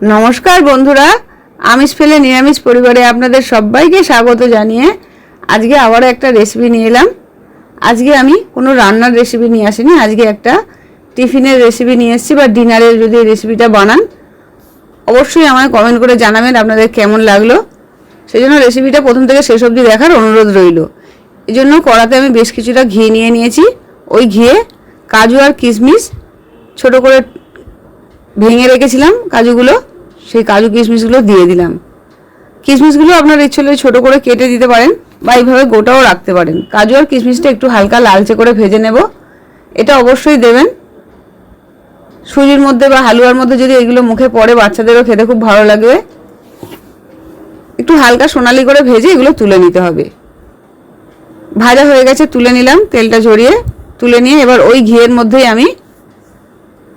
নমস্কার বন্ধুরা আমিষ ফেলে নিরামিষ পরিবারে আপনাদের সবাইকে স্বাগত জানিয়ে আজকে আবারও একটা রেসিপি নিয়ে এলাম। আজকে আমি কোনো রান্নার রেসিপি নিয়ে আসিনি, আজকে একটা টিফিনের রেসিপি নিয়ে এসেছি বা ডিনারের যদি রেসিপিটা বানান, অবশ্যই আমায় কমেন্ট করে জানাবেন আপনাদের কেমন লাগল। সেই জন্য রেসিপিটা প্রথম থেকে শেষ অবধি দেখার অনুরোধ রইল। এই জন্য কড়াতে আমি বেশ কিছুটা ঘি নিয়ে নিয়েছি। ওই ঘিয়ে কাজু আর কিশমিশ ছোট করে ভেঙে রেখেছিলাম কাজুগুলো। সেই কাজু কিশমিশগুলো দিয়ে দিলাম। কিশমিশগুলো আপনার ইচ্ছে ছোটো করে কেটে দিতে পারেন বা এইভাবে গোটাও রাখতে পারেন। কাজু আর কিশমিশটা একটু হালকা লালচে করে ভেজে নেব। এটা অবশ্যই দেবেন। সুজির মধ্যে বা হালুয়ার মধ্যে যদি এগুলো মুখে পড়ে, বাচ্চাদেরও খেতে খুব ভালো লাগবে। একটু হালকা সোনালি করে ভেজে এগুলো তুলে নিতে হবে। ভাজা হয়ে গেছে, তুলে নিলাম তেলটা ঝরিয়ে। তুলে নিয়ে এবার ওই ঘিয়ের মধ্যেই আমি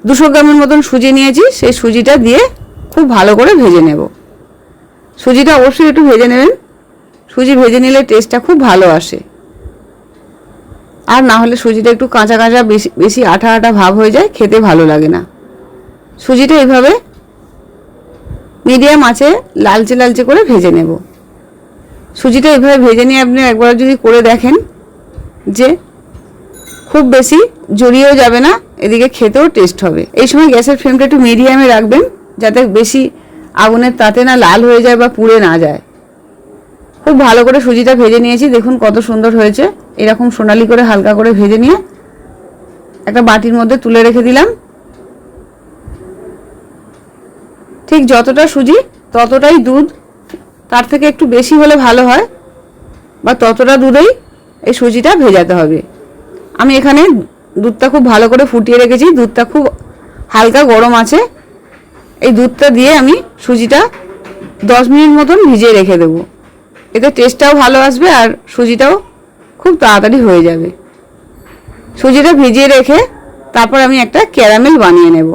দুশো গ্রামের মতন সুজি নিয়েছি। সেই সুজিটা দিয়ে খুব ভালো করে ভেজে নেব। সুজিটা অবশ্যই একটু ভেজে নেবেন। সুজি ভেজে নিলে টেস্টটা খুব ভালো আসে। আর না হলে সুজিটা একটু কাঁচা কাঁচা বেশি বেশি আঠা আঠা ভাব হয়ে যায়, খেতে ভালো লাগে না। সুজিটা এইভাবে মিডিয়াম আছে, লালচে লালচে করে ভেজে নেব। সুজিটা এইভাবে ভেজে নিয়ে আপনি একবার যদি করে দেখেন যে খুব বেশি জড়িয়েও যাবে না, এদিকে খেতেও টেস্ট হবে। এই সময় গ্যাসের ফ্লেমটা একটু মিডিয়ামে রাখবেন। যাতে বেশি আগুনের তাতে না লাল হয়ে যায় বা পুড়ে না যায়। খুব ভালো করে সুজিটা ভেজে নিয়েছি, দেখুন কত সুন্দর হয়েছে। এরকম সোনালি করে হালকা করে ভেজে নিয়ে একটা বাটির মধ্যে তুলে রেখে দিলাম। ঠিক যতটা সুজি ততটাই দুধ, তার থেকে একটু বেশি হলে ভালো হয়, বা ততটা দুধেই এই সুজিটা ভেজাতে হবে। আমি এখানে দুধটা খুব ভালো করে ফুটিয়ে রেখেছি, দুধটা খুব হালকা গরম আছে। এই দুধটা দিয়ে আমি সুজিটা দশ মিনিট মতন ভিজিয়ে রেখে দেবো। এতে টেস্টটাও ভালো আসবে আর সুজিটাও খুব তাড়াতাড়ি হয়ে যাবে। সুজিটা ভিজিয়ে রেখে তারপর আমি একটা ক্যারামেল বানিয়ে নেব।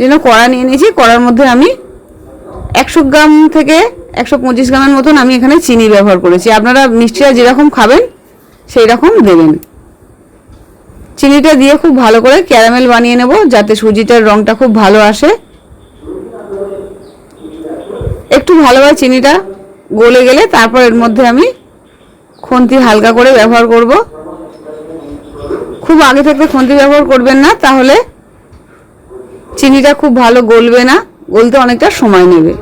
জন্য কড়া নিয়ে নিয়েছি, কড়ার মধ্যে আমি একশো গ্রাম থেকে একশো পঁচিশ গ্রামের মতন আমি এখানে চিনি ব্যবহার করেছি। আপনারা মিষ্টিটা যেরকম খাবেন সেই রকম দেবেন। চিনিটা দিয়ে খুব ভালো করে ক্যারামেল বানিয়ে নেব, যাতে সুজিটার রঙটা খুব ভালো আসে। একটু ভালোভাবে চিনিটা গলে গেলে তারপর এর মধ্যে আমি খন্তি হালকা করে ব্যবহার করব। খুব আগে থাকতে খন্তি ব্যবহার করবেন না, তাহলে চিনিটা খুব ভালো গলবে না, গলতে অনেকটা সময় নেবে।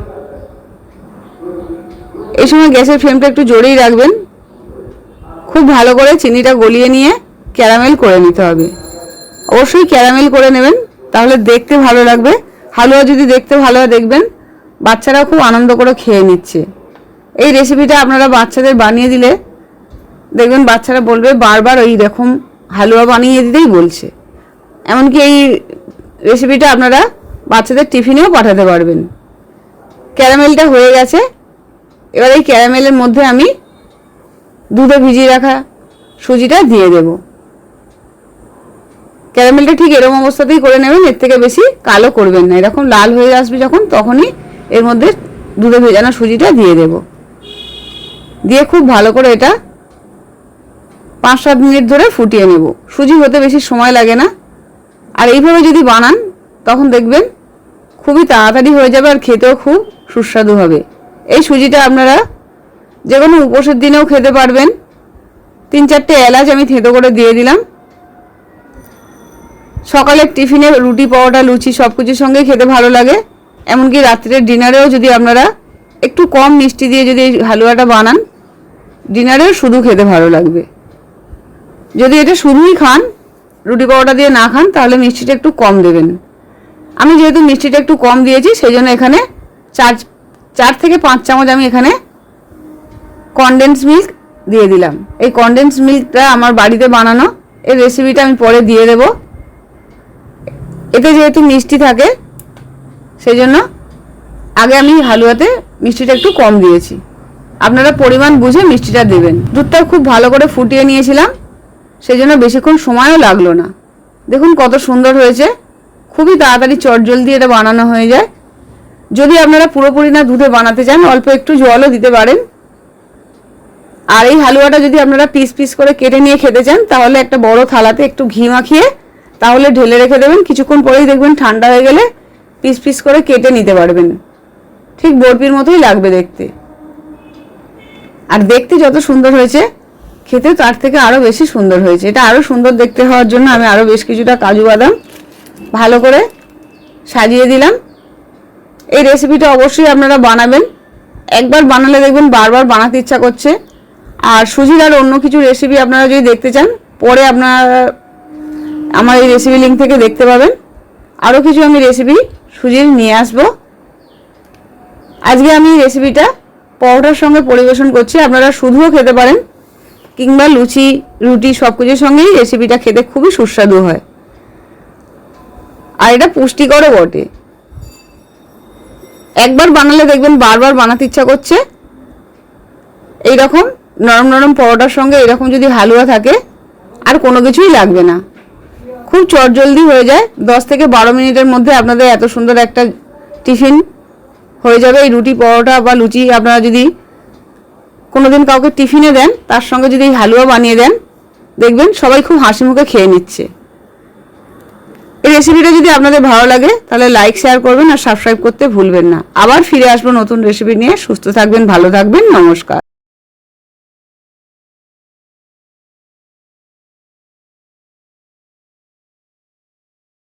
এই সময় গ্যাসের ফ্লেমটা একটু জোরেই রাখবেন। খুব ভালো করে চিনিটা গলিয়ে নিয়ে ক্যারামেল করে নিতে হবে। অবশ্যই ক্যারামেল করে নেবেন, তাহলে দেখতে ভালো লাগবে। হালুয়া যদি দেখতে ভালো দেখবেন। বাচ্চারা খুব আনন্দ করে খেয়ে নিচ্ছে। এই রেসিপিটা আপনারা বাচ্চাদের বানিয়ে দিলে দেখবেন বাচ্চারা বলবে, বারবার ওই রকম হালুয়া বানিয়ে দিতেই বলছে। এমনকি এই রেসিপিটা আপনারা বাচ্চাদের টিফিনেও পাঠাতে পারবেন। ক্যারামেলটা হয়ে গেছে। এবার এই ক্যারামেলের মধ্যে আমি দুধে ভিজিয়ে রাখা সুজিটা দিয়ে দেব। ক্যারামেলটা ঠিক এরকম অবস্থাতেই করে নেবেন, এর থেকে বেশি কালো করবেন না। এরকম লাল হয়ে আসবে যখন, তখনই এর মধ্যে দুধে ভেজানো সুজিটা দিয়ে দেব। দিয়ে খুব ভালো করে এটা পাঁচ সাত মিনিট ধরে ফুটিয়ে নেব। সুজি হতে বেশি সময় লাগে না। আর এইভাবে যদি বানান, তখন দেখবেন খুবই তাড়াতাড়ি হয়ে যাবে আর খেতেও খুব সুস্বাদু হবে। এই সুজিটা আপনারা যে কোনো উপোসের দিনেও খেতে পারবেন। তিন চারটে এলাচ আমি থেঁতো করে দিয়ে দিলাম। সকালের টিফিনে রুটি পাওয়াটা লুচি সব কিছুর সঙ্গে খেতে ভালো লাগে। এমনকি রাত্রের ডিনারেও যদি আপনারা একটু কম মিষ্টি দিয়ে যদি এই হালুয়াটা বানান ডিনারেও শুধু খেতে ভালো লাগবে। যদি এটা শুধুই খান, রুটি পাওয়াটা দিয়ে না খান, তাহলে মিষ্টিটা একটু কম দেবেন। আমি যেহেতু মিষ্টিটা একটু কম দিয়েছি সেই জন্য এখানে চার চার থেকে পাঁচ চামচ আমি এখানে কনডেন্স মিল্ক দিয়ে দিলাম। এই কনডেন্স মিল্কটা আমার বাড়িতে বানানো, এই রেসিপিটা আমি পরে দিয়ে দেব। এতে যেহেতু মিষ্টি থাকে সেই জন্য আগে আমি হালুয়াতে মিষ্টিটা একটু কম দিয়েছি। আপনারা পরিমাণ বুঝে মিষ্টিটা দেবেন। দুধটা খুব ভালো করে ফুটিয়ে নিয়েছিলাম সেই জন্য বেশিক্ষণ সময়ও লাগল না। দেখুন কত সুন্দর হয়েছে। খুবই তাড়াতাড়ি চটজলদি এটা বানানো হয়ে যায়। যদি আপনারা পুরোপুরি না দুধে বানাতে চান, অল্প একটু জলও দিতে পারেন। আর এই হালুয়াটা যদি আপনারা পিস পিস করে কেটে নিয়ে খেতে চান, তাহলে একটা বড় থালাতে একটু ঘি মাখিয়ে তাহলে ঢেলে রেখে দেবেন। কিছুক্ষণ পরেই দেখবেন ঠান্ডা হয়ে গেলে পিস পিস করে কেটে নিতে পারবেন ঠিক বরফির মতোই লাগবে দেখতে। আর দেখতে যত সুন্দর হয়েছে খেতে তার থেকে আরও বেশি সুন্দর হয়েছে। এটা আরও সুন্দর দেখতে হওয়ার জন্য আমি আরও বেশ কিছুটা কাজু বাদাম ভালো করে সাজিয়ে দিলাম। এই রেসিপিটা অবশ্যই আপনারা বানাবেন। একবার বানালে দেখবেন বারবার বানাতে ইচ্ছা করছে। আর সুজির আর অন্য কিছু রেসিপি আপনারা যদি দেখতে চান, পরে আপনারা আমার এই রেসিপি লিঙ্ক থেকে দেখতে পাবেন। আরও কিছু আমি রেসিপি সুজির নিয়ে আসব। আজকে আমি রেসিপিটা পরোটার সঙ্গে পরিবেশন করছি, আপনারা শুধুও খেতে পারেন, কিংবা লুচি, রুটি সব কিছুর সঙ্গেই রেসিপিটা খেতে খুবই সুস্বাদু হয়। আর এটা পুষ্টিকরও বটে। একবার বানালে দেখবেন বারবার বানাতে ইচ্ছা করছে। এই রকম নরম নরম পরোটার সঙ্গে এরকম যদি হালুয়া থাকে, আর কোনো কিছুই লাগবে না। খুব চটজলদি হয়ে যায়। দশ থেকে বারো মিনিটের মধ্যে আপনাদের এত সুন্দর একটা টিফিন হয়ে যাবে। এই রুটি, পরোটা বা লুচি আপনারা যদি কোনোদিন কাউকে টিফিনে দেন, তার সঙ্গে যদি হালুয়া বানিয়ে দেন, দেখবেন সবাই খুব হাসি মুখে খেয়ে নিচ্ছে। এই রেসিপিটা যদি আপনাদের ভালো লাগে, তাহলে লাইক শেয়ার করবেন আর সাবস্ক্রাইব করতে ভুলবেন না। আবার ফিরে আসব নতুন রেসিপি নিয়ে। সুস্থ থাকবেন, ভালো থাকবেন। নমস্কার।